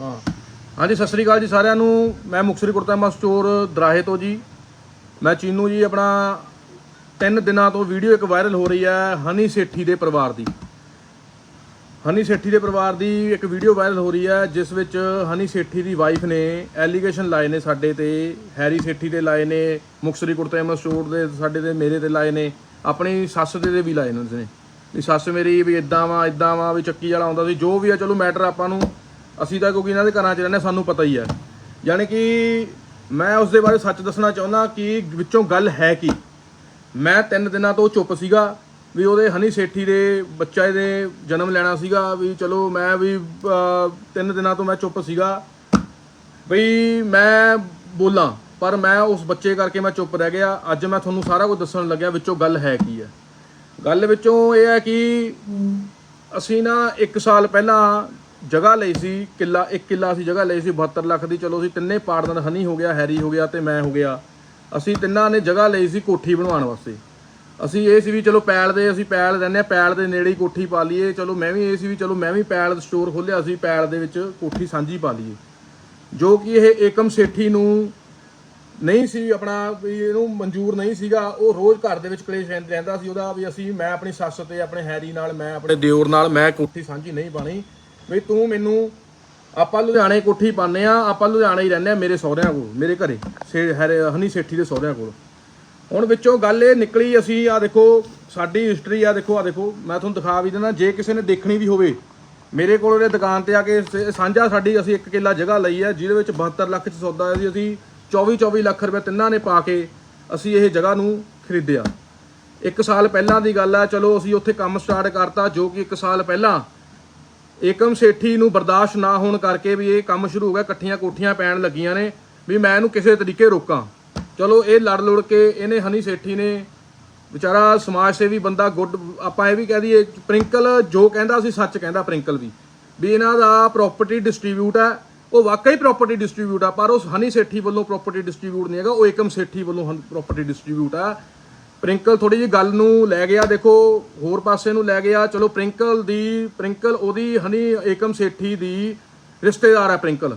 ਹਾਂ। ਹਾਂਜੀ, ਸਤਿ ਸ੍ਰੀ ਅਕਾਲ ਜੀ ਸਾਰਿਆਂ ਨੂੰ। ਮੈਂ ਮੁਕਸਰੀ ਕੁਰਤਾਮਾ ਸਟੋਰ ਦਰਾਹੇ ਤੋਂ ਜੀ। ਮੈਂ ਚੀਨੂ ਜੀ, ਆਪਣਾ ਤਿੰਨ ਦਿਨਾਂ ਤੋਂ ਵੀਡੀਓ ਇੱਕ ਵਾਇਰਲ ਹੋ ਰਹੀ ਹੈ ਹਨੀ ਸੇਠੀ ਦੇ ਪਰਿਵਾਰ ਦੀ। ਹਨੀ ਸੇਠੀ ਦੇ ਪਰਿਵਾਰ ਦੀ ਇੱਕ ਵੀਡੀਓ ਵਾਇਰਲ ਹੋ ਰਹੀ ਹੈ, ਜਿਸ ਵਿੱਚ ਹਨੀ ਸੇਠੀ ਦੀ ਵਾਈਫ ਨੇ ਐਲੀਗੇਸ਼ਨ ਲਾਏ ਨੇ ਸਾਡੇ ਤੇ, ਹੈਰੀ ਸੇਠੀ ਦੇ ਲਾਏ ਨੇ, ਮੁਕਸਰੀ ਕੁਰਤਾਮਾ ਸਟੋਰ ਦੇ ਸਾਡੇ ਤੇ, ਮੇਰੇ ਤੇ ਲਾਏ ਨੇ, ਆਪਣੀ ਸੱਸ ਦੇ ਦੇ ਵੀ ਲਾਏ ਨੇ ਉਸਨੇ। ਵੀ ਸੱਸ ਮੇਰੀ ਵੀ ਇਦਾਂ ਵਾ ਇਦਾਂ ਵਾ, ਵੀ ਚੱਕੀ ਵਾਲਾ ਆਉਂਦਾ ਸੀ, ਜੋ ਵੀ ਆ, ਚਲੋ ਮੈਟਰ ਆਪਾਂ ਨੂੰ। ਅਸੀਂ ਤਾਂ ਕਿਉਂਕਿ ਇਹਨਾਂ ਦੇ ਘਰਾਂ 'ਚ ਰਹਿੰਦੇ ਹਾਂ, ਸਾਨੂੰ ਪਤਾ ਹੀ ਹੈ। ਯਾਨੀ ਕਿ ਮੈਂ ਉਸ ਦੇ ਬਾਰੇ ਸੱਚ ਦੱਸਣਾ ਚਾਹੁੰਦਾ ਕਿ ਵਿੱਚੋਂ ਗੱਲ ਹੈ ਕੀ? ਮੈਂ ਤਿੰਨ ਦਿਨਾਂ ਤੋਂ ਚੁੱਪ ਸੀਗਾ ਵੀ ਉਹਦੇ ਹਨੀ ਸੇਠੀ ਦੇ ਬੱਚਾ ਦੇ ਜਨਮ ਲੈਣਾ ਸੀਗਾ ਵੀ ਚਲੋ ਮੈਂ ਵੀ ਤਿੰਨ ਦਿਨਾਂ ਤੋਂ ਮੈਂ ਚੁੱਪ ਸੀਗਾ ਬਈ ਮੈਂ ਬੋਲਾਂ ਪਰ ਮੈਂ ਉਸ ਬੱਚੇ ਕਰਕੇ ਮੈਂ ਚੁੱਪ ਰਹਿ ਗਿਆ। ਅੱਜ ਮੈਂ ਤੁਹਾਨੂੰ ਸਾਰਾ ਕੁਝ ਦੱਸਣ ਲੱਗਿਆ ਵਿੱਚੋਂ ਗੱਲ ਹੈ ਕੀ ਹੈ। ਗੱਲ ਵਿੱਚੋਂ ਇਹ ਹੈ ਕਿ ਅਸੀਂ ਨਾ 1 ਸਾਲ ਪਹਿਲਾਂ ਜਗ੍ਹਾ ਲਈ ਸੀ, ਕਿੱਲਾ, ਇੱਕ ਕਿੱਲਾ ਅਸੀਂ ਜਗ੍ਹਾ ਲਈ ਸੀ 72 ਲੱਖ ਦੀ। ਚਲੋ ਅਸੀਂ ਤਿੰਨੇ ਪਾਰਟਨਰ ਹਨੀ ਹੋ ਗਿਆ, ਹੈਰੀ ਹੋ ਗਿਆ ਤੇ ਮੈਂ ਹੋ ਗਿਆ। ਅਸੀਂ ਤਿੰਨਾਂ ਨੇ ਜਗ੍ਹਾ ਲਈ ਸੀ ਕੋਠੀ ਬਣਵਾਉਣ ਵਾਸਤੇ। ਅਸੀਂ ਇਹ ਸੀ ਵੀ ਚਲੋ ਪੈਲ ਦੇ, ਅਸੀਂ ਪੈਲ ਰਹਿੰਦੇ ਹਾਂ, ਪੈਲ ਦੇ ਨੇੜੇ ਹੀ ਕੋਠੀ ਪਾ ਲਈਏ। ਚਲੋ ਮੈਂ ਵੀ ਇਹ ਸੀ ਵੀ ਚਲੋ ਮੈਂ ਵੀ ਪੈਲ ਸਟੋਰ ਖੋਲਿਆ ਸੀ, ਪੈਲ ਦੇ ਵਿੱਚ ਕੋਠੀ ਸਾਂਝੀ ਪਾ ਲਈਏ। ਜੋ ਕਿ ਇਹ ਏਕਮ ਸੇਠੀ ਨੂੰ ਨਹੀਂ ਸੀ ਆਪਣਾ ਵੀ ਇਹਨੂੰ ਮਨਜ਼ੂਰ ਨਹੀਂ ਸੀਗਾ। ਉਹ ਰੋਜ਼ ਘਰ ਦੇ ਵਿੱਚ ਕਲੇਸ਼ ਰਹਿੰਦਾ ਰਹਿੰਦਾ ਸੀ ਉਹਦਾ ਵੀ ਅਸੀਂ, ਮੈਂ ਆਪਣੀ ਸੱਸ ਤੇ, ਆਪਣੇ ਹੈਰੀ ਨਾਲ, ਮੈਂ ਆਪਣੇ ਦਿਓਰ ਨਾਲ, ਮੈਂ ਕੋਠੀ ਸਾਂਝੀ ਨਹੀਂ ਪਾਣੀ ਵੀ ਤੂੰ ਮੈਨੂੰ, ਆਪਾਂ ਲੁਧਿਆਣੇ ਕੋਠੀ ਪਾਉਂਦੇ ਆ ਆਪਾਂ ਲੁਧਿਆਣੇ ਹੀ ਰਹਿੰਦੇ ਆ ਮੇਰੇ ਸਹੁਰਿਆਂ ਕੋਲ, ਮੇਰੇ ਘਰੇ ਸੇ ਹੈਰੇ, ਹਨੀ ਸੇਠੀ ਦੇ ਸਹੁਰਿਆਂ ਕੋਲ। ਹੁਣ ਵਿੱਚੋਂ ਗੱਲ ਇਹ ਨਿਕਲੀ ਅਸੀਂ ਆ ਦੇਖੋ, ਸਾਡੀ ਹਿਸਟਰੀ ਆ, ਦੇਖੋ ਆ ਦੇਖੋ, ਮੈਂ ਤੁਹਾਨੂੰ ਦਿਖਾ ਵੀ ਦਿੰਦਾ, ਜੇ ਕਿਸੇ ਨੇ ਦੇਖਣੀ ਵੀ ਹੋਵੇ, ਮੇਰੇ ਕੋਲ ਉਹਦੇ ਦੁਕਾਨ ਤੇ ਆ ਕੇ ਸਾਂਝਾ ਸਾਡੀ ਅਸੀਂ ਇੱਕ ਕਿੱਲਾ ਜਗ੍ਹਾ ਲਈ ਹੈ, ਜਿਹਦੇ ਵਿੱਚ 72 ਲੱਖ ਚ ਸੌਦਾ ਸੀ ਅਸੀਂ 24 24 ਲੱਖ ਰੁਪਏ ਤਿੰਨਾਂ ਨੇ ਪਾ ਕੇ ਅਸੀਂ ਇਹ ਜਗ੍ਹਾ ਨੂੰ ਖਰੀਦਿਆ। ਇੱਕ ਸਾਲ ਪਹਿਲਾਂ ਦੀ ਗੱਲ ਆ, ਚਲੋ ਅਸੀਂ ਉੱਥੇ ਕੰਮ ਸਟਾਰਟ ਕਰਤਾ, ਜੋ ਕਿ ਇੱਕ ਸਾਲ ਪਹਿਲਾਂ ਏਕਮ ਸੇਠੀ ਨੂੰ ਬਰਦਾਸ਼ਤ ਨਾ ਹੋਣ ਕਰਕੇ ਵੀ ਇਹ ਕੰਮ ਸ਼ੁਰੂ ਹੋ ਗਿਆ, ਇਕੱਠੀਆਂ ਕੋਠੀਆਂ ਪੈਣ ਲੱਗੀਆਂ ਨੇ ਵੀ ਮੈਂ ਇਹਨੂੰ ਕਿਸੇ ਤਰੀਕੇ ਰੋਕਾਂ। ਚਲੋ ਇਹ ਲੜ ਲੁੜ ਕੇ ਇਹਨੇ ਹਨੀ ਸੇਠੀ ਨੇ ਵਿਚਾਰਾ ਸਮਾਜ ਸੇਵੀ ਬੰਦਾ ਗੁੱਡ, ਆਪਾਂ ਇਹ ਵੀ ਕਹਿ ਦਈਏ, ਪ੍ਰਿੰਕਲ ਜੋ ਕਹਿੰਦਾ ਸੀ ਸੱਚ ਕਹਿੰਦਾ ਪ੍ਰਿੰਕਲ ਵੀ। ਵੀ ਇਹਨਾਂ ਦਾ ਪ੍ਰਾਪਰਟੀ ਡਿਸਟ੍ਰੀਬਿਊਟ ਹੈ ਉਹ ਵਾਕਈ ਪ੍ਰਾਪਰਟੀ ਡਿਸਟ੍ਰੀਬਿਊਟ ਆ, ਪਰ ਉਸ ਹਨੀ ਸੇਠੀ ਵੱਲੋਂ ਪ੍ਰਾਪਰਟੀ ਡਿਸਟ੍ਰੀਬਿਊਟ ਨਹੀਂ ਹੈਗਾ, ਉਹ ਏਕਮ ਸੇਠੀ ਵੱਲੋਂ ਪ੍ਰਾਪਰਟੀ ਡਿਸਟ੍ਰੀਬਿਊਟ ਆ। ਪ੍ਰਿੰਕਲ ਥੋੜੀ ਜਿਹੀ ਗੱਲ ਨੂੰ ਲੈ ਗਿਆ, ਦੇਖੋ, ਹੋਰ ਪਾਸੇ ਨੂੰ ਲੈ ਗਿਆ। ਚਲੋ, ਪ੍ਰਿੰਕਲ ਦੀ, ਪ੍ਰਿੰਕਲ ਉਹਦੀ ਹਨੀ ਏਕਮ ਸੇਠੀ ਦੀ ਰਿਸ਼ਤੇਦਾਰ ਹੈ ਪ੍ਰਿੰਕਲ।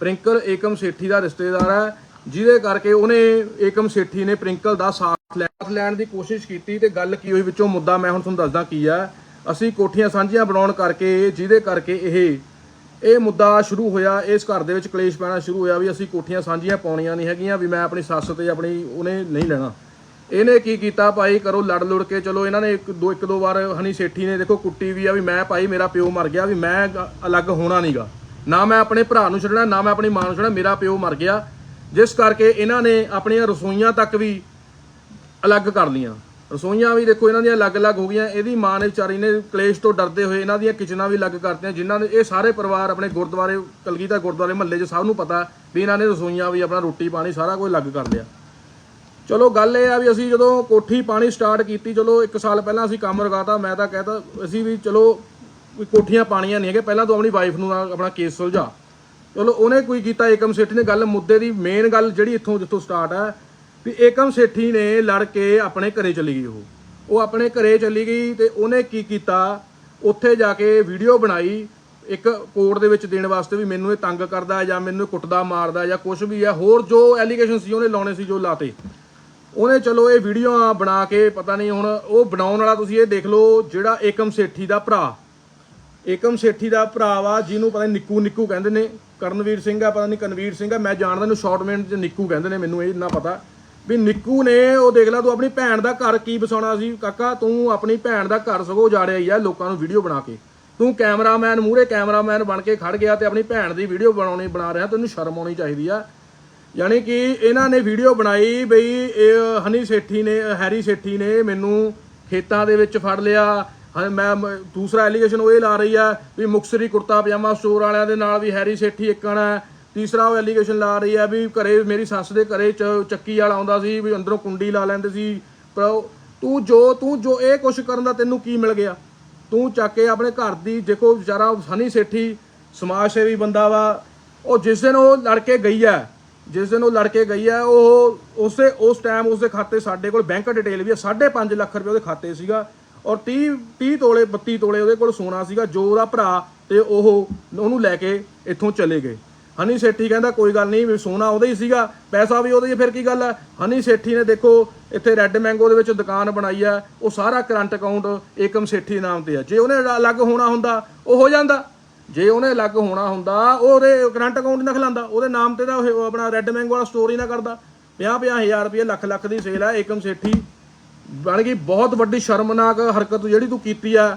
ਪ੍ਰਿੰਕਲ ਏਕਮ ਸੇਠੀ ਦਾ ਰਿਸ਼ਤੇਦਾਰ ਹੈ, ਜਿਹਦੇ ਕਰਕੇ ਉਹਨੇ ਏਕਮ ਸੇਠੀ ਨੇ ਪ੍ਰਿੰਕਲ ਦਾ ਸਾਥ ਸਾਥ ਲੈਣ ਦੀ ਕੋਸ਼ਿਸ਼ ਕੀਤੀ ਤੇ ਗੱਲ ਕੀ ਹੋਈ ਵਿੱਚੋਂ ਮੁੱਦਾ ਮੈਂ ਹੁਣ ਤੁਹਾਨੂੰ ਦੱਸਦਾ ਕੀ ਆ ਅਸੀਂ ਕੋਠੀਆਂ ਸਾਂਝੀਆਂ ਬਣਾਉਣ ਕਰਕੇ, ਜਿਹਦੇ ਕਰਕੇ ਇਹ ਇਹ ਮੁੱਦਾ ਸ਼ੁਰੂ ਹੋਇਆ। ਇਸ ਘਰ ਦੇ ਵਿੱਚ ਕਲੇਸ਼ ਪੈਣਾ ਸ਼ੁਰੂ ਹੋਇਆ ਵੀ ਅਸੀਂ ਕੋਠੀਆਂ ਸਾਂਝੀਆਂ ਪਾਉਣੀਆਂ ਨਹੀਂ ਹੈਗੀਆਂ, ਵੀ ਮੈਂ ਆਪਣੀ ਸੱਸ ਤੇ ਆਪਣੀ ਉਹਨੇ ਨਹੀਂ ਲੈਣਾ। ਇਹਨੇ ਕੀ ਕੀਤਾ ਭਾਈ? ਕਰੋ ਲੜ ਲੁੜ ਕੇ। ਚਲੋ, ਇਹਨਾਂ ਨੇ ਇੱਕ ਦੋ ਇੱਕ ਦੋ ਵਾਰ ਹਨੀ ਸੇਠੀ ਨੇ ਦੇਖੋ ਕੁੱਟੀ ਵੀ ਆ ਵੀ ਮੈਂ ਭਾਈ, ਮੇਰਾ ਪਿਓ ਮਰ ਗਿਆ ਵੀ ਮੈਂ ਗ- ਅਲੱਗ ਹੋਣਾ ਨਹੀਂਗਾ ਨਾ ਮੈਂ ਆਪਣੇ ਭਰਾ ਨੂੰ ਛੱਡਣਾ, ਨਾ ਮੈਂ ਆਪਣੀ ਮਾਂ ਨੂੰ ਛੱਡਣਾ, ਮੇਰਾ ਪਿਓ ਮਰ ਗਿਆ। ਜਿਸ ਕਰਕੇ ਇਹਨਾਂ ਨੇ ਆਪਣੀਆਂ ਰਸੋਈਆਂ ਤੱਕ ਵੀ ਅਲੱਗ ਕਰ ਲੀਆਂ ਰਸੋਈਆਂ ਵੀ ਦੇਖੋ ਇਹਨਾਂ ਦੀਆਂ ਅਲੱਗ-ਅਲੱਗ ਹੋ ਗਈਆਂ। ਇਹਦੀ ਮਾਂ ਨੇ ਵਿਚਾਰੀ ਨੇ ਕਲੇਸ਼ ਤੋਂ ਡਰਦੇ ਹੋਏ ਇਹਨਾਂ ਦੀਆਂ ਕਿਚਨਾਂ ਵੀ ਅਲੱਗ ਕਰਤੀਆਂ, ਜਿਨ੍ਹਾਂ ਨੇ ਇਹ ਸਾਰੇ ਪਰਿਵਾਰ ਆਪਣੇ ਗੁਰਦੁਆਰੇ, ਕਲਗੀਧਰ ਗੁਰਦੁਆਰੇ ਮਹੱਲੇ 'ਚ ਸਭ ਨੂੰ ਪਤਾ ਵੀ ਇਹਨਾਂ ਨੇ ਰਸੋਈਆਂ ਵੀ ਆਪਣਾ ਰੋਟੀ ਪਾਣੀ ਸਾਰਾ ਕੁਝ ਅਲੱਗ ਕਰ ਲਿਆ। ਚਲੋ ਗੱਲ ਇਹ ਆ ਵੀ ਅਸੀਂ ਜਦੋਂ ਕੋਠੀ ਪਾਣੀ ਸਟਾਰਟ ਕੀਤੀ, ਚਲੋ 1 ਸਾਲ ਪਹਿਲਾਂ ਅਸੀਂ ਕੰਮ ਰਗਾਤਾ, ਮੈਂ ਤਾਂ ਕਹਿਤਾ, ਅਸੀਂ ਵੀ ਚਲੋ ਵੀ ਕੋਠੀਆਂ ਪਾਣੀਆਂ ਨਹੀਂ ਹੈਗੇ ਪਹਿਲਾਂ ਤੂੰ ਆਪਣੀ ਵਾਈਫ ਨੂੰ ਆਪਣਾ ਕੇਸ ਸੁਲਝਾ। ਚਲੋ ਉਹਨੇ ਕੋਈ ਕੀਤਾ, ਏਕਮ ਸੇਠੀ ਨੇ ਗੱਲ ਮੁੱਦੇ ਦੀ ਮੇਨ ਗੱਲ ਜਿਹੜੀ ਇੱਥੋਂ ਜਿੱਥੋਂ ਸਟਾਰਟ ਹੈ ਵੀ ਏਕਮ ਸੇਠੀ ਨੇ ਲੜ ਕੇ ਆਪਣੇ ਘਰੇ ਚਲੀ ਗਈ ਉਹ। ਉਹ ਆਪਣੇ ਘਰੇ ਚਲੀ ਗਈ ਤੇ ਉਹਨੇ ਕੀ ਕੀਤਾ, ਉੱਥੇ ਜਾ ਕੇ ਵੀਡੀਓ ਬਣਾਈ, ਇੱਕ ਕੋਰਟ ਦੇ ਵਿੱਚ ਦੇਣ ਵਾਸਤੇ ਵੀ ਮੈਨੂੰ ਇਹ ਤੰਗ ਕਰਦਾ ਜਾਂ ਮੈਨੂੰ ਕੁੱਟਦਾ, ਮਾਰਦਾ ਜਾਂ ਕੁਝ ਵੀ ਹੈ ਹੋਰ ਜੋ ਐਲੀਗੇਸ਼ਨ ਸੀ ਉਹਨੇ ਲਾਉਣੇ ਸੀ ਜੋ ਲਾਤੇ। ਉਹਨੇ ਚਲੋ ਇਹ ਵੀਡੀਓ ਬਣਾ ਕੇ, ਪਤਾ ਨਹੀਂ ਹੁਣ ਉਹ ਬਣਾਉਣ ਵਾਲਾ ਤੁਸੀਂ ਇਹ ਦੇਖ ਲਓ, ਜਿਹੜਾ ਏਕਮ ਸੇਠੀ ਦਾ ਭਰਾ। ਏਕਮ ਸੇਠੀ ਦਾ ਭਰਾ ਵਾ, ਜਿਹਨੂੰ ਪਤਾ ਨਹੀਂ ਨਿੱਕੂ ਨਿੱਕੂ ਕਹਿੰਦੇ ਨੇ, ਕਰਨਵੀਰ ਸਿੰਘ ਆ, ਪਤਾ ਨਹੀਂ ਕਨਵੀਰ ਸਿੰਘ ਆ, ਮੈਂ ਜਾਣਦਾ ਨੂੰ ਸ਼ਾਰਟਮੈਂਟ ਚ ਨਿੱਕੂ ਕਹਿੰਦੇ ਨੇ, ਮੈਨੂੰ ਇਹ ਇੰਨਾ ਪਤਾ। ਵੀ ਨਿੱਕੂ ਨੇ, ਉਹ ਦੇਖ ਲੈ, ਤੂੰ ਆਪਣੀ ਭੈਣ ਦਾ ਘਰ ਕੀ ਬਸਾਉਣਾ ਸੀ? ਕਾਕਾ, ਤੂੰ ਆਪਣੀ ਭੈਣ ਦਾ ਘਰ ਸਗੋਂ ਉਜਾੜਿਆ ਹੀ ਆ ਲੋਕਾਂ ਨੂੰ ਵੀਡੀਓ ਬਣਾ ਕੇ। ਤੂੰ ਕੈਮਰਾਮੈਨ ਮੂਹਰੇ ਕੈਮਰਾਮੈਨ ਬਣ ਕੇ ਖੜ ਗਿਆ ਤੇ ਆਪਣੀ ਭੈਣ ਦੀ ਵੀਡੀਓ ਬਣਾਉਣੀ, ਬਣਾ ਰਿਹਾ, ਤੈਨੂੰ ਸ਼ਰਮ ਆਉਣੀ ਚਾਹੀਦੀ ਆ। ਯਾਨੀ ਕਿ ਇਹਨਾਂ ਨੇ ਵੀਡੀਓ ਬਣਾਈ ਬਈ, ਇਹ ਹਨੀ ਸੇਠੀ ਨੇ ਹੈਰੀ ਸੇਠੀ ਨੇ ਮੈਨੂੰ ਖੇਤਾਂ ਦੇ ਵਿੱਚ ਫੜ ਲਿਆ। ਹਾਂ ਮੈਂ ਦੂਸਰਾ ਐਲੀਗੇਸ਼ਨ ਉਹ ਇਹ ਲਾ ਰਹੀ ਆ ਵੀ ਮੁਕਸਰੀ ਕੁਰਤਾ ਪਜਾਮਾ ਸਟੋਰ ਵਾਲਿਆਂ ਦੇ ਨਾਲ ਵੀ ਹੈਰੀ ਸੇਠੀ ਇੱਕਣ ਹੈ। ਤੀਸਰਾ ਉਹ ਐਲੀਗੇਸ਼ਨ ਲਾ ਰਹੀ ਆ ਵੀ ਘਰੇ, ਮੇਰੀ ਸੱਸ ਦੇ ਘਰੇ ਚ- ਚੱਕੀ ਵਾਲਾ ਆਉਂਦਾ ਸੀ ਵੀ ਅੰਦਰੋਂ ਕੁੰਡੀ ਲਾ ਲੈਂਦੇ ਸੀ। ਪਰ ਤੂੰ ਜੋ ਤੂੰ ਜੋ ਇਹ ਕੁਛ ਕਰਨ ਦਾ ਤੈਨੂੰ ਕੀ ਮਿਲ ਗਿਆ? ਤੂੰ ਚੱਕ ਕੇ ਆਪਣੇ ਘਰ ਦੀ, ਦੇਖੋ ਵਿਚਾਰਾ ਹਨੀ ਸੇਠੀ ਸਮਾਜ ਸੇਵੀ ਬੰਦਾ ਵਾ। ਉਹ ਜਿਸ ਦਿਨ ਉਹ ਲੜ ਕੇ ਗਈ ਆ ਜਿਸ ਦਿਨ ਉਹ ਲੜ ਕੇ ਗਈ ਹੈ ਉਹ ਉਸੇ, ਉਸ ਟਾਈਮ ਉਸਦੇ ਖਾਤੇ ਸਾਡੇ ਕੋਲ ਬੈਂਕ ਡਿਟੇਲ ਵੀ ਆ 5.5 ਲੱਖ ਰੁਪਏ ਉਹਦੇ ਖਾਤੇ ਸੀਗਾ। ਔਰ 30 30 ਤੋਲੇ 32 ਤੋਲੇ ਉਹਦੇ ਕੋਲ ਸੋਨਾ ਸੀਗਾ, ਜੋ ਉਹਦਾ ਭਰਾ ਤੇ ਉਹ ਉਹਨੂੰ ਲੈ ਕੇ ਇੱਥੋਂ ਚਲੇ ਗਏ। ਹਨੀ ਸੇਠੀ ਕਹਿੰਦਾ, ਕੋਈ ਗੱਲ ਨਹੀਂ, ਵੀ ਸੋਨਾ ਉਹਦਾ ਹੀ ਸੀਗਾ, ਪੈਸਾ ਵੀ ਉਹਦਾ ਹੀ ਫਿਰ ਕੀ ਗੱਲ ਹੈ ਹਨੀ ਸੇਠੀ ਨੇ ਦੇਖੋ, ਇੱਥੇ ਰੈੱਡ ਮੈਂਗੋ ਦੇ ਵਿੱਚ ਦੁਕਾਨ ਬਣਾਈ ਆ, ਉਹ ਸਾਰਾ ਕਰੰਟ ਅਕਾਊਂਟ ਏਕਮ ਸੇਠੀ ਨਾਮ ਤੇ ਆ। ਜੇ ਉਹਨੇ ਅਲੱਗ ਹੋਣਾ ਹੁੰਦਾ, ਉਹ ਹੋ ਜਾਂਦਾ। ਜੇ ਉਹਨੇ ਅਲੱਗ ਹੋਣਾ ਹੁੰਦਾ, ਉਹ ਉਹਦੇ ਕਰੰਟ ਅਕਾਊਂਟ ਨਾ ਖਲਾਉਂਦਾ, ਉਹਦੇ ਨਾਮ ਤੇ ਤਾਂ ਉਹ ਆਪਣਾ ਰੈੱਡ ਮੈਂਗੋ ਵਾਲਾ ਸਟੋਰ ਹੀ ਨਾ ਕਰਦਾ। 50 ਹਜ਼ਾਰ ਰੁਪਏ ਲੱਖ ਲੱਖ ਦੀ ਸੇਲ ਹੈ ਏਕਮ ਸੇਠੀ। ਬਣ ਗਈ ਬਹੁਤ ਵੱਡੀ ਸ਼ਰਮਨਾਕ ਹਰਕਤ ਜਿਹੜੀ ਤੂੰ ਕੀਤੀ ਆ।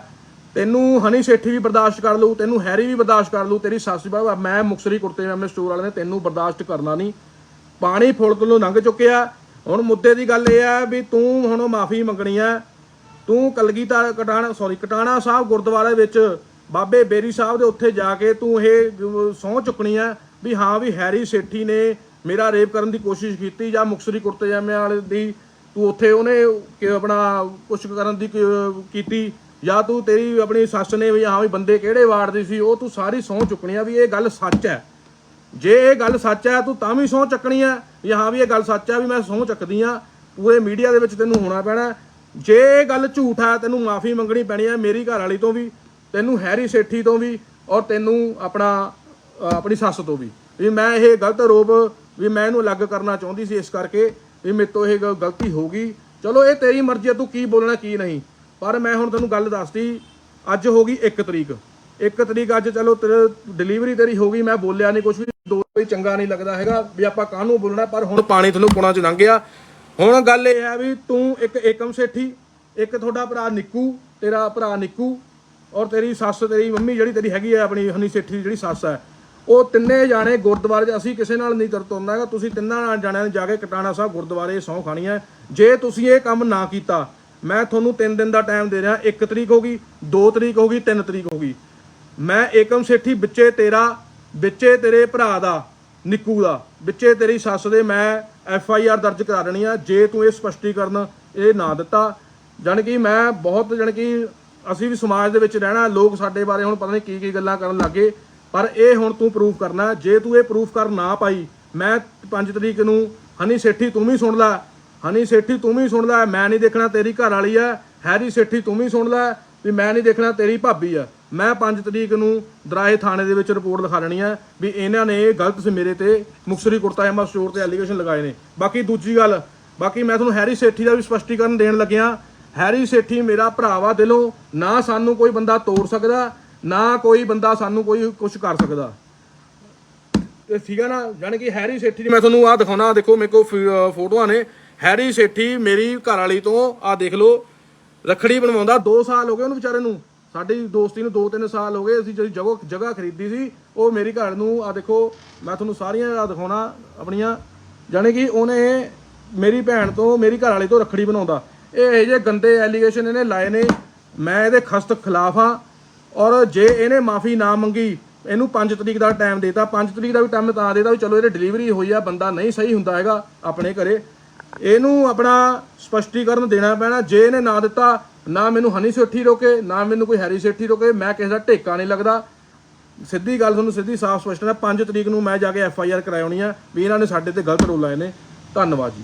ਤੈਨੂੰ ਹਨੀ ਸੇਠੀ ਵੀ ਬਰਦਾਸ਼ਤ ਕਰ ਲੂ ਤੈਨੂੰ ਹੈਰੀ ਵੀ ਬਰਦਾਸ਼ਤ ਕਰ ਲੂ ਤੇਰੀ ਸੱਸ ਬਾਬਾ, ਮੈਂ ਮੁਕਸਰੀ ਕੁੜਤੇ ਮੈਂ ਸਟੋਰ ਵਾਲੇ ਨੇ ਤੈਨੂੰ ਬਰਦਾਸ਼ਤ ਕਰਨਾ ਨਹੀਂ। ਪਾਣੀ ਫੁਲਕ ਨੂੰ ਲੰਘ ਚੁੱਕਿਆ। ਹੁਣ ਮੁੱਦੇ ਦੀ ਗੱਲ ਇਹ ਆ ਵੀ ਤੂੰ ਹੁਣ ਮਾਫੀ ਮੰਗਣੀ ਆ। ਤੂੰ ਕਲਗੀਧਰ ਕਟਾਣਾ ਸੌਰੀ ਕਟਾਣਾ ਸਾਹਿਬ ਗੁਰਦੁਆਰੇ ਵਿੱਚ ਬਾਬੇ ਬੇਰੀ ਸਾਹਿਬ ਦੇ ਉੱਥੇ ਜਾ ਕੇ ਤੂੰ ਇਹ ਸਹੁੰ ਚੁੱਕਣੀ ਆ ਵੀ ਹਾਂ ਵੀ ਹੈਰੀ ਸੇਠੀ ਨੇ ਮੇਰਾ ਰੇਪ ਕਰਨ ਦੀ ਕੋਸ਼ਿਸ਼ ਕੀਤੀ ਜਾਂ ਮੁਕਸਰੀ ਕੁਰਤੇ ਜਾਮੇ ਵਾਲੇ ਦੀ ਤੂੰ ਉੱਥੇ ਉਹਨੇ ਕਿ ਆਪਣਾ ਕੁਛ ਕਰਨ ਦੀ ਕੀਤੀ ਜਾਂ ਤੂੰ ਤੇਰੀ ਆਪਣੀ ਸੱਸ ਨੇ ਵੀ ਹਾਂ ਵੀ ਬੰਦੇ ਕਿਹੜੇ ਵਾਰਡ ਦੀ ਸੀ, ਉਹ ਤੂੰ ਸਾਰੀ ਸਹੁੰ ਚੁੱਕਣੀ ਆ ਵੀ ਇਹ ਗੱਲ ਸੱਚ ਹੈ। ਜੇ ਇਹ ਗੱਲ ਸੱਚ ਹੈ, ਤੂੰ ਤਾਂ ਵੀ ਸਹੁੰ ਚੱਕਣੀ ਹੈ ਵੀ ਹਾਂ ਵੀ ਇਹ ਗੱਲ ਸੱਚ ਹੈ ਵੀ ਮੈਂ ਸਹੁੰ ਚੱਕਦੀ ਆ ਪੂਰੇ ਮੀਡੀਆ ਦੇ ਵਿੱਚ ਤੈਨੂੰ ਹੋਣਾ ਪੈਣਾ। ਜੇ ਇਹ ਗੱਲ ਝੂਠ ਹੈ, ਤੈਨੂੰ ਮਾਫੀ ਮੰਗਣੀ ਪੈਣੀ ਹੈ ਮੇਰੀ ਘਰ ਵਾਲੀ ਤੋਂ ਵੀ ਤੈਨੂੰ ਹੈਰੀ ਸੇਠੀ ਤੋਂ ਵੀ ਔਰ ਤੈਨੂੰ ਆਪਣਾ ਆਪਣੀ ਸੱਸ ਤੋਂ ਵੀ। ਵੀ ਮੈਂ ਇਹ ਗਲਤ ਆਰੋਪ, ਵੀ ਮੈਂ ਇਹਨੂੰ ਅਲੱਗ ਕਰਨਾ ਚਾਹੁੰਦੀ ਸੀ ਇਸ ਕਰਕੇ, ਵੀ ਮੇਰੇ ਤੋਂ ਇਹ ਗਲਤੀ ਹੋ ਗਈ। ਚਲੋ, ਇਹ ਤੇਰੀ ਮਰਜ਼ੀ ਹੈ ਤੂੰ ਕੀ ਬੋਲਣਾ, ਕੀ ਨਹੀਂ। ਪਰ ਮੈਂ ਹੁਣ ਤੈਨੂੰ ਗੱਲ ਦੱਸਤੀ, ਅੱਜ ਹੋ ਗਈ 1 ਤਰੀਕ। 1 ਤਰੀਕ ਅੱਜ ਚਲੋ ਤੇਰੇ ਡਿਲੀਵਰੀ ਤੇਰੀ ਹੋ ਗਈ, ਮੈਂ ਬੋਲਿਆ ਨਹੀਂ ਕੁਝ ਵੀ, ਦੋ ਕੋਈ ਚੰਗਾ ਨਹੀਂ ਲੱਗਦਾ ਹੈਗਾ, ਵੀ ਆਪਾਂ ਕਾਹਨੂੰ ਬੋਲਣਾ, ਪਰ ਹੁਣ ਪਾਣੀ ਥੱਲੋਂ ਪੁਣਾ ਚ ਲੰਘ ਗਿਆ। ਹੁਣ ਗੱਲ ਇਹ ਹੈ ਵੀ ਤੂੰ ਇੱਕ ਏਕਮ ਸੇਠੀ, ਇੱਕ ਤੁਹਾਡਾ ਭਰਾ ਨਿੱਕੂ, ਤੇਰਾ ਭਰਾ ਨਿੱਕੂ ਔਰ ਤੇਰੀ ਸੱਸ, ਤੇਰੀ ਮੰਮੀ ਜਿਹੜੀ ਤੇਰੀ ਹੈਗੀ ਹੈ ਆਪਣੀ ਹਨੀ ਸੇਠੀ ਦੀ ਜਿਹੜੀ ਸੱਸ ਹੈ ਉਹ ਤਿੰਨੇ ਜਾਣੇ ਗੁਰਦੁਆਰੇ 'ਚ, ਅਸੀਂ ਕਿਸੇ ਨਾਲ ਨਹੀਂ ਤਰਤੋਂਦਾ ਹੈਗਾ। ਤੁਸੀਂ ਤਿੰਨਾਂ ਜਾਣਿਆਂ ਨੇ ਜਾ ਕੇ ਕਟਾਣਾ ਸਾਹਿਬ ਗੁਰਦੁਆਰੇ ਸਹੁੰ ਖਾਣੀ ਹੈ। ਜੇ ਤੁਸੀਂ ਇਹ ਕੰਮ ਨਾ ਕੀਤਾ, ਮੈਂ ਤੁਹਾਨੂੰ 3 ਦਿਨ ਦਾ ਟਾਈਮ ਦੇ ਰਿਹਾ। 1 ਤਰੀਕ ਹੋ ਗਈ 2 ਤਰੀਕ ਹੋ ਗਈ 3 ਤਰੀਕ ਹੋ ਗਈ। ਮੈਂ ਏਕਮ ਸੇਠੀ ਵਿੱਚੇ ਤੇਰਾ, ਵਿੱਚੇ ਤੇਰੇ ਭਰਾ ਦਾ, ਨਿੱਕੂ ਦਾ, ਵਿੱਚੇ ਤੇਰੀ ਸੱਸ ਦੇ ਮੈਂ ਐਫ ਆਈ ਆਰ ਦਰਜ ਕਰਾ ਦੇਣੀ ਆ। ਜੇ ਤੂੰ ਇਹ ਸਪਸ਼ਟੀਕਰਨ ਇਹ ਨਾ ਦਿੱਤਾ, ਜਾਣੀ ਕਿ ਮੈਂ ਬਹੁਤ, ਜਾਣੀ ਕਿ ਅਸੀਂ ਵੀ ਸਮਾਜ ਦੇ ਵਿੱਚ ਰਹਿਣਾ, ਲੋਕ ਸਾਡੇ ਬਾਰੇ ਹੁਣ ਪਤਾ ਨਹੀਂ ਕੀ ਕੀ ਗੱਲਾਂ ਕਰਨ ਲੱਗੇ ਪਰ ਇਹ ਹੁਣ ਤੂੰ ਪ੍ਰੂਫ ਕਰਨਾ। ਜੇ ਤੂੰ ਇਹ ਪ੍ਰੂਫ ਕਰ ਨਾ ਪਾਈ, ਮੈਂ 5 ਤਰੀਕ ਨੂੰ, ਹਨੀ ਸੇਠੀ, ਤੂੰ ਵੀ ਸੁਣ ਲੈ। ਹਨੀ ਸੇਠੀ, ਤੂੰ ਵੀ ਸੁਣ ਲੈ। ਮੈਂ ਨਹੀਂ ਦੇਖਣਾ ਤੇਰੀ ਘਰ ਵਾਲੀ ਆ। ਹੈਰੀ ਸੇਠੀ, ਤੂੰ ਵੀ ਸੁਣ ਲੈ ਵੀ ਮੈਂ ਨਹੀਂ ਦੇਖਣਾ ਤੇਰੀ ਭਾਬੀ ਆ। ਮੈਂ 5 ਤਰੀਕ ਨੂੰ ਦਰਾਹੇ ਥਾਣੇ ਦੇ ਵਿੱਚ ਰਿਪੋਰਟ ਲਿਖਾ ਲੈਣੀ ਆ ਵੀ ਇਹਨਾਂ ਨੇ ਇਹ ਗਲਤ ਸੀ ਮੇਰੇ ਤੇ। ਮੁਕਸਰੀ ਕੁਰਤਾ ਐਮਾ ਸਟੋਰ ਤੇ ਐਲੀਗੇਸ਼ਨ ਲਗਾਏ ਨੇ। ਬਾਕੀ ਦੂਜੀ ਗੱਲ, ਬਾਕੀ ਮੈਂ ਤੁਹਾਨੂੰ ਹੈਰੀ ਸੇਠੀ ਦਾ ਵੀ ਸਪਸ਼ਟੀਕਰਨ ਦੇਣ ਲੱਗਿਆ ਹੈਰੀ ਸੇਠੀ, ਮੇਰਾ ਭਰਾਵਾ ਦਿਲੋਂ ਨਾ ਸਾਨੂੰ ਕੋਈ ਬੰਦਾ ਤੋੜ ਸਕਦਾ, ਨਾ ਕੋਈ ਬੰਦਾ ਸਾਨੂੰ ਕੋਈ ਕੁਝ ਕਰ ਸਕਦਾ। ਤੇ ਸੀਗਾ ਨਾ, ਜਾਣੀ ਕਿ ਹੈਰੀ ਸੇਠੀ ਦੀ ਮੈਂ ਤੁਹਾਨੂੰ ਆਹ ਦਿਖਾਉਣਾ ਦੇਖੋ, ਮੇਰੇ ਕੋਲ ਫੀ- ਫੋਟੋਆਂ ਨੇ। ਹੈਰੀ ਸੇਠੀ ਮੇਰੀ ਘਰ ਵਾਲੀ ਤੋਂ ਆਹ ਦੇਖ ਲਓ, ਰਖੜੀ ਬਣਵਾਉਂਦਾ 2 ਸਾਲ ਹੋ ਗਏ ਉਹਨੂੰ ਵਿਚਾਰੇ ਨੂੰ। ਸਾਡੀ ਦੋਸਤੀ ਨੂੰ 2-3 ਸਾਲ ਹੋ ਗਏ, ਅਸੀਂ ਜਿਹੜੀ ਜਗ੍ਹਾ ਜਗ੍ਹਾ ਖਰੀਦੀ ਸੀ, ਉਹ ਮੇਰੀ ਘਰ ਨੂੰ, ਆਹ ਦੇਖੋ, ਮੈਂ ਤੁਹਾਨੂੰ ਸਾਰੀਆਂ ਆਹ ਦਿਖਾਉਣਾ, ਆਪਣੀਆਂ। ਜਾਣੀ ਕਿ ਉਹਨੇ ਮੇਰੀ ਭੈਣ ਤੋਂ, ਮੇਰੀ ਘਰ ਵਾਲੀ ਤੋਂ ਰਖੜੀ ਬਣਾਉਂਦਾ। ਇਹ ਇਹ ਜੇ ਗੰਦੇ ਐਲੀਗੇਸ਼ਨ ਇਹਨੇ ਲਾਏ ਨੇ। ਮੈਂ ਇਹਦੇ ਖਸਤ ਖਿਲਾਫ ਹਾਂ। ਔਰ ਜੇ ਇਹਨੇ ਮਾਫੀ ਨਾ ਮੰਗੀ, ਇਹਨੂੰ 5 ਤਰੀਕ ਦਾ ਟਾਈਮ ਦੇਤਾ। 5 ਤਰੀਕ ਦਾ ਵੀ ਟਾਈਮ ਤਾਂ ਦੇਤਾ ਵੀ ਚਲੋ ਇਹਦੇ ਡਿਲੀਵਰੀ ਹੋਈ ਆ, ਬੰਦਾ ਨਹੀਂ ਸਹੀ ਹੁੰਦਾ ਹੈਗਾ ਆਪਣੇ ਘਰੇ। ਇਹਨੂੰ ਆਪਣਾ ਸਪਸ਼ਟੀਕਰਨ ਦੇਣਾ ਪੈਣਾ। ਜੇ ਇਹਨੇ ਨਾ ਦਿੱਤਾ, ਨਾ ਮੈਨੂੰ ਹਨੀ ਸੇਠੀ ਰੋਕੇ, ਨਾ ਮੈਨੂੰ ਕੋਈ ਹੈਰੀ ਸੇਠੀ ਰੋਕੇ, ਮੈਂ ਕਿਸੇ ਦਾ ਢੇਕਾ ਨਹੀਂ ਲੱਗਦਾ। ਸਿੱਧੀ ਗੱਲ ਤੁਹਾਨੂੰ ਸਿੱਧੀ ਸਾਫ਼ ਸਪਸ਼ਟ ਹੈ। 5 ਤਰੀਕ ਨੂੰ ਮੈਂ ਜਾ ਕੇ ਐਫ ਆਈ ਆਰ ਕਰਾਉਣੀ ਆ ਵੀ ਇਹਨਾਂ ਨੇ ਸਾਡੇ ਤੇ ਗਲਤ ਰੋਲ ਲਾਏ ਨੇ। ਧੰਨਵਾਦ ਜੀ।